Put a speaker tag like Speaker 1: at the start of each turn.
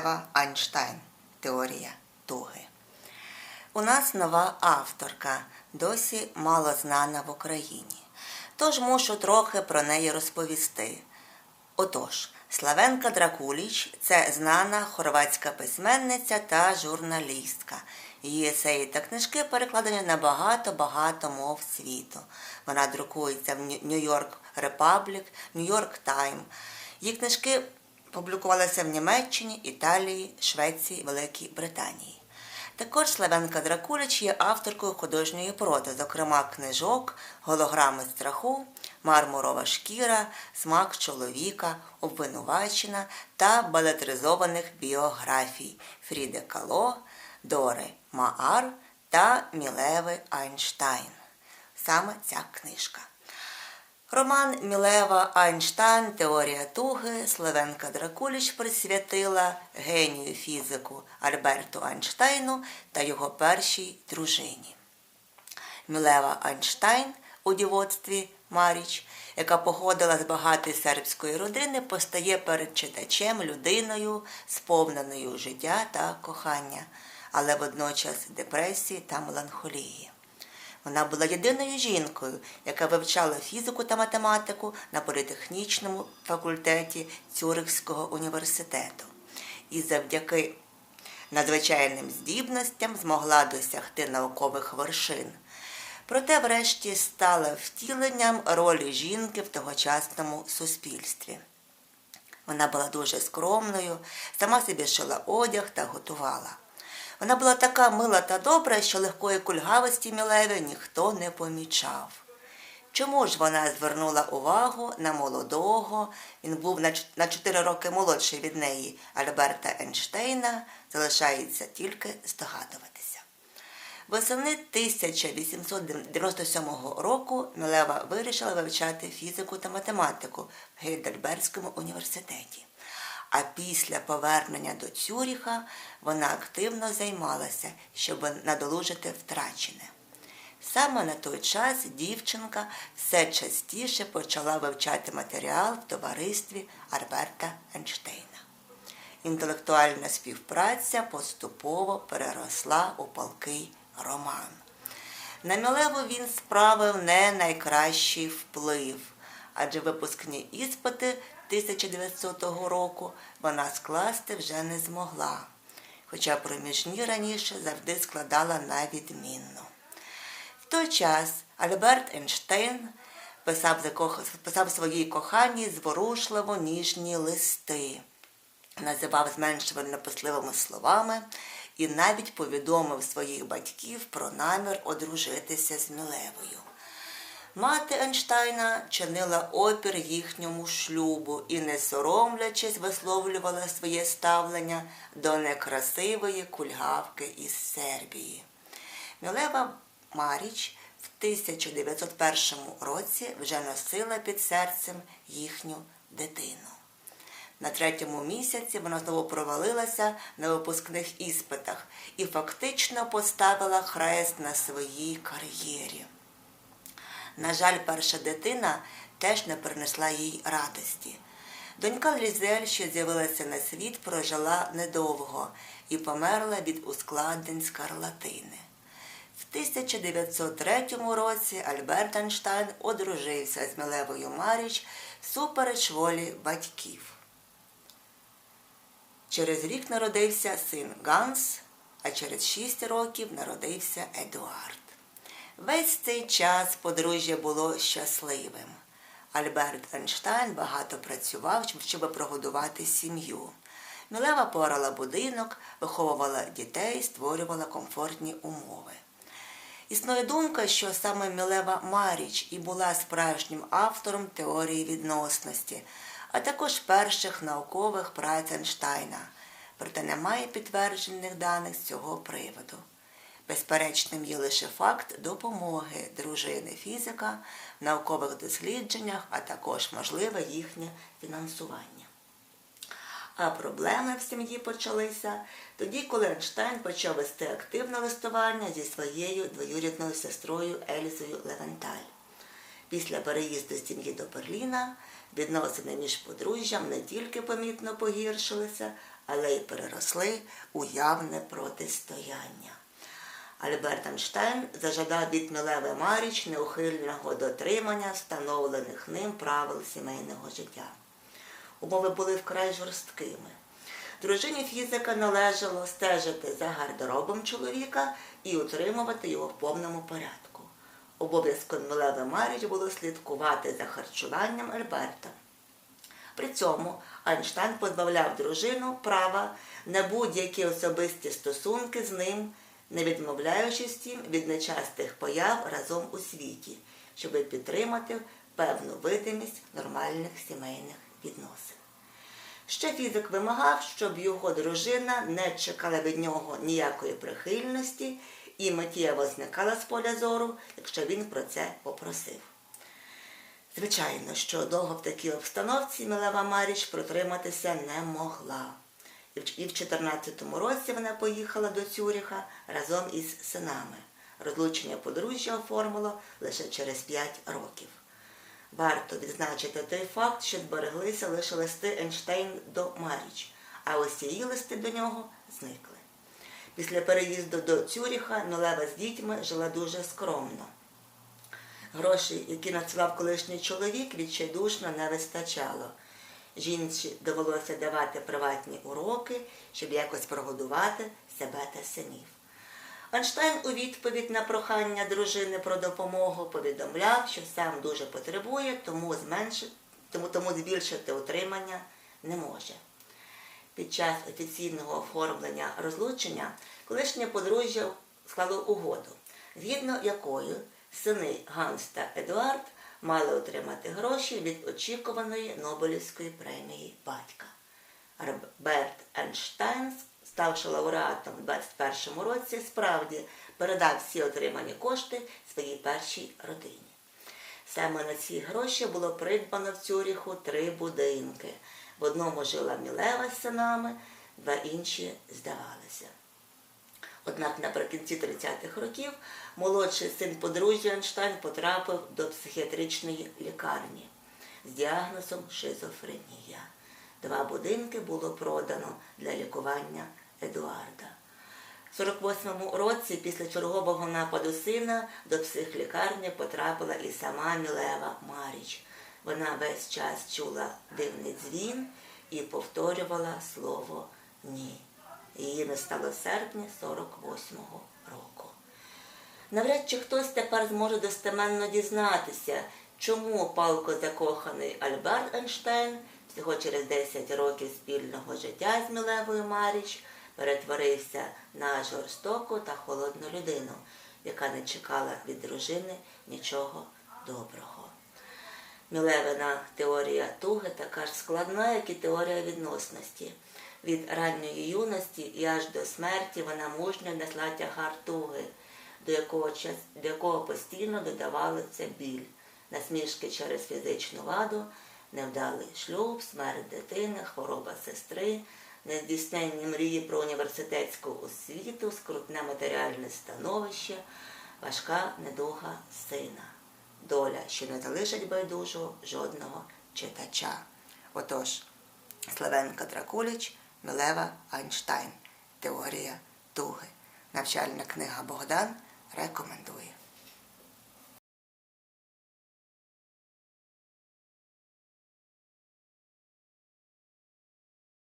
Speaker 1: Мілева Айнштайн. Теорія туги. У нас нова авторка, досі мало знана в Україні. Тож мушу трохи про неї розповісти. Отож, Славенка Дракуліч це знана хорватська письменниця та журналістка. Її есеї та книжки перекладені на багато-багато мов світу. Вона друкується в Нью-Йорк Репаблік, Нью-Йорк Тайм. Її книжки публікувалися в Німеччині, Італії, Швеції, Великій Британії. Також Славенка Дракуліч є авторкою художньої проти, зокрема книжок, голограми страху, мармурова шкіра, смак чоловіка, обвинувачена та балетризованих біографій Фріде Кало, Дори Маар та Мілеви Айнштайн. Саме ця книжка. Роман Мілева Айнштайн Теорія туги Славенка Дракуліч присвятила генію фізику Альберту Айнштайну та його першій дружині. Мілева Айнштайн у дівоцтві Маріч, яка походила з багатої сербської родини, постає перед читачем людиною, сповненою життя та кохання, але водночас депресії та меланхолії. Вона була єдиною жінкою, яка вивчала фізику та математику на політехнічному факультеті Цюрихського університету. І завдяки надзвичайним здібностям змогла досягти наукових вершин. Проте, врешті, стала втіленням ролі жінки в тогочасному суспільстві. Вона була дуже скромною, сама собі шила одяг та готувала. Вона була така мила та добра, що легкої кульгавості Мілеві ніхто не помічав. Чому ж вона звернула увагу на молодого, він був на 4 роки молодший від неї, Альберта Ейнштейна, залишається тільки здогадуватися. Восени 1897 року Мілева вирішила вивчати фізику та математику в Гейдельбергському університеті. А після повернення до Цюріха вона активно займалася, щоб надолужити втрачене. Саме на той час дівчинка все частіше почала вивчати матеріал в товаристві Арберта Ейнштейна. Інтелектуальна співпраця поступово переросла у палкий роман. На Мілеву він справив не найкращий вплив, адже випускні іспити 1900 року вона скласти вже не змогла, хоча проміжні раніше завжди складала на відмінно. В той час Альберт Ейнштейн писав, писав своїй коханій зворушливо ніжні листи, називав зменшувально посливими словами і навіть повідомив своїх батьків про намір одружитися з Мілевою. Мати Ейнштейна чинила опір їхньому шлюбу і, не соромлячись, висловлювала своє ставлення до некрасивої кульгавки із Сербії. Мілева Маріч в 1901 році вже носила під серцем їхню дитину. На третьому місяці вона знову провалилася на випускних іспитах і фактично поставила хрест на своїй кар'єрі. На жаль, перша дитина теж не принесла їй радості. Донька Лізель, що з'явилася на світ, прожила недовго і померла від ускладнень скарлатини. В 1903 році Альберт Ейнштейн одружився з Мілевою Маріч супереч волі батьків. Через рік народився син Ганс, а через шість років народився Едуард. Весь цей час подружжя було щасливим. Альберт Ейнштейн багато працював, щоб прогодувати сім'ю. Мілева порала будинок, виховувала дітей, створювала комфортні умови. Існує думка, що саме Мілева Маріч і була справжнім автором теорії відносності, а також перших наукових праць Ейнштейна. Проте немає підтверджених даних з цього приводу. Безперечним є лише факт допомоги дружини фізика в наукових дослідженнях, а також можливе їхнє фінансування. А проблеми в сім'ї почалися тоді, коли Ейнштейн почав вести активне листування зі своєю двоюрідною сестрою Ельзою Левенталь. Після переїзду сім'ї до Берліна відносини між подружжям не тільки помітно погіршилися, але й переросли у явне протистояння. Альберт Ейнштейн зажадав від Мілеви Маріч неухильного дотримання встановлених ним правил сімейного життя. Умови були вкрай жорсткими. Дружині фізика належало стежити за гардеробом чоловіка і утримувати його в повному порядку. Обов'язком Мілеви Маріч було слідкувати за харчуванням Альберта. При цьому Айнштейн позбавляв дружину права на будь-які особисті стосунки з ним, не відмовляючись втім від нечастих появ разом у світі, щоб підтримати певну видимість нормальних сімейних відносин. Ще фізик вимагав, щоб його дружина не чекала від нього ніякої прихильності і миттєво зникала з поля зору, якщо він про це попросив. Звичайно, що довго в такій обстановці Милева Маріч протриматися не могла. І в 14 році вона поїхала до Цюріха разом із синами. Розлучення подружжя оформило лише через 5 років. Варто відзначити той факт, що збереглися лише листи Ейнштейн до Маріч, а ось її листи до нього зникли. Після переїзду до Цюріха Мілева з дітьми жила дуже скромно. Грошей, які надсилав колишній чоловік, відчайдушно не вистачало. Жінці довелося давати приватні уроки, щоб якось прогодувати себе та синів. Einstein у відповідь на прохання дружини про допомогу повідомляв, що сам дуже потребує, тому, зменшити, тому, тому збільшити утримання не може. Під час офіційного оформлення розлучення колишнє подружжя склало угоду, згідно якою сини Ганс та Едуард мали отримати гроші від очікуваної Нобелівської премії батька. Роберт Ейнштейн, ставши лауреатом у 21-му році, справді передав всі отримані кошти своїй першій родині. Саме на ці гроші було придбано в Цюріху три будинки. В одному жила Мілева з синами, два інші здавалися. Однак наприкінці 30-х років молодший син подружжя Ейнштейн потрапив до психіатричної лікарні з діагнозом шизофренія. Два будинки було продано для лікування Едуарда. У 48-му році після чергового нападу сина до психлікарні потрапила і сама Мілева Маріч. Вона весь час чула дивний дзвін і повторювала слово ні. Її не стало в серпні 48-го року. Навряд чи хтось тепер зможе достеменно дізнатися, чому палко закоханий Альберт Ейнштейн всього через 10 років спільного життя з Мілевою Маріч перетворився на жорстоку та холодну людину, яка не чекала від дружини нічого доброго. Мілевина теорія туги така ж складна, як і теорія відносності. Від ранньої юності і аж до смерті вона мужньо несла тягар туги, до якого, до якого постійно додавалися біль, насмішки через фізичну ваду, невдалий шлюб, смерть дитини, хвороба сестри, нездійсненні мрії про університетську освіту, скрутне матеріальне становище, важка недуга сина. Доля, що не залишить байдужого жодного читача. Отож, Славенко Дракуліч, Милева Айнштайн. Теорія туги. Навчальна книга Богдан рекомендує.